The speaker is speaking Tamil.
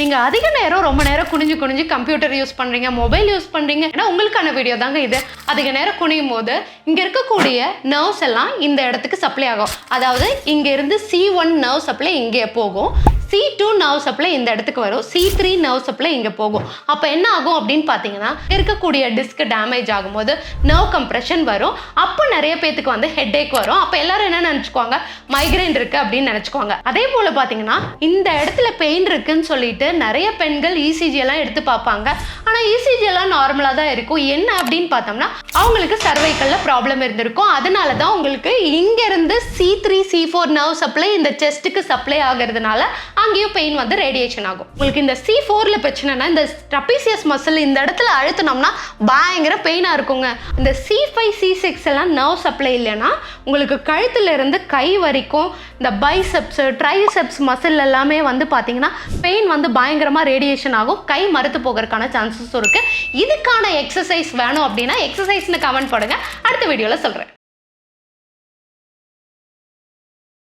நீங்கள் அதிக நேரம் ரொம்ப நேரம் குனிஞ்சு குனிஞ்சு கம்ப்யூட்டர் யூஸ் பண்ணுறீங்க மொபைல் யூஸ் பண்ணுறீங்க ஏன்னா உங்களுக்கான வீடியோ தாங்க இது. அதிக நேரம் குனியும் போது இங்கே இருக்கக்கூடிய நர்வ்ஸ் எல்லாம் இந்த இடத்துக்கு சப்ளை ஆகும். அதாவது இங்கேருந்து சி ஒன் நர்வ் சப்ளை இங்கே போகும். சி டூ நர்வ் சப்ளை இந்த இடத்துக்கு வரும். சி த்ரீ நர்வ் சப்ளை இங்கே போகும். அப்போ என்ன ஆகும் அப்படின்னு பார்த்தீங்கன்னா இருக்கக்கூடிய டிஸ்க் டேமேஜ் ஆகும்போது நர்வ் கம்ப்ரெஷன் வரும். அப்போ நிறைய பேத்துக்கு வந்து ஹெட் ஏக் வரும். அப்போ எல்லாரும் என்ன நினச்சிக்குவாங்க? மைக்ரைன் இருக்கு அப்படின்னு நினச்சிக்குவாங்க. அதே போல் பார்த்தீங்கன்னா இந்த இடத்துல பெயின் இருக்குன்னு சொல்லிட்டு நிறைய பெண்கள் இசிஜி எல்லாம் எடுத்து பார்ப்பாங்க. ஆனால் இசிஜி எல்லாம் நார்மலாக தான் இருக்கும். என்ன அப்படின்னு பார்த்தோம்னா அவங்களுக்கு சர்வைக்கல்ல ப்ராப்ளம் இருந்திருக்கும். அதனால தான் உங்களுக்கு இங்கேருந்து C three C four nerve supply இந்த செஸ்ட்டுக்கு சப்ளை ஆகிறதுனால அங்கேயும் பெயின் வந்து ரேடியேஷன் ஆகும். உங்களுக்கு இந்த சி ஃபோரில் பிரச்சனைனா இந்த ட்ரபீசியஸ் மசில் இந்த இடத்துல அழுத்தினோம்னா பயங்கர பெயினாக இருக்குங்க. இந்த சி ஃபைவ் சி சிக்ஸ் எல்லாம் நர்வ் சப்ளை இல்லைன்னா உங்களுக்கு கழுத்துல இருந்து கை வரைக்கும் இந்த பைசெப்ஸ் ட்ரைசெப்ஸ் மசில் எல்லாமே வந்து பார்த்தீங்கன்னா பெயின் வந்து பயங்கரமாக ரேடியேஷன் ஆகும். கை மறுத்து போகிறதுக்கான சான்சஸும் இருக்குது இதுக்கான எக்ஸசைஸ் வேணும் அப்படின்னா எக்ஸசைஸ்னு கமெண்ட் பண்ணுங்கள் அடுத்த வீடியோவில் சொல்கிறேன்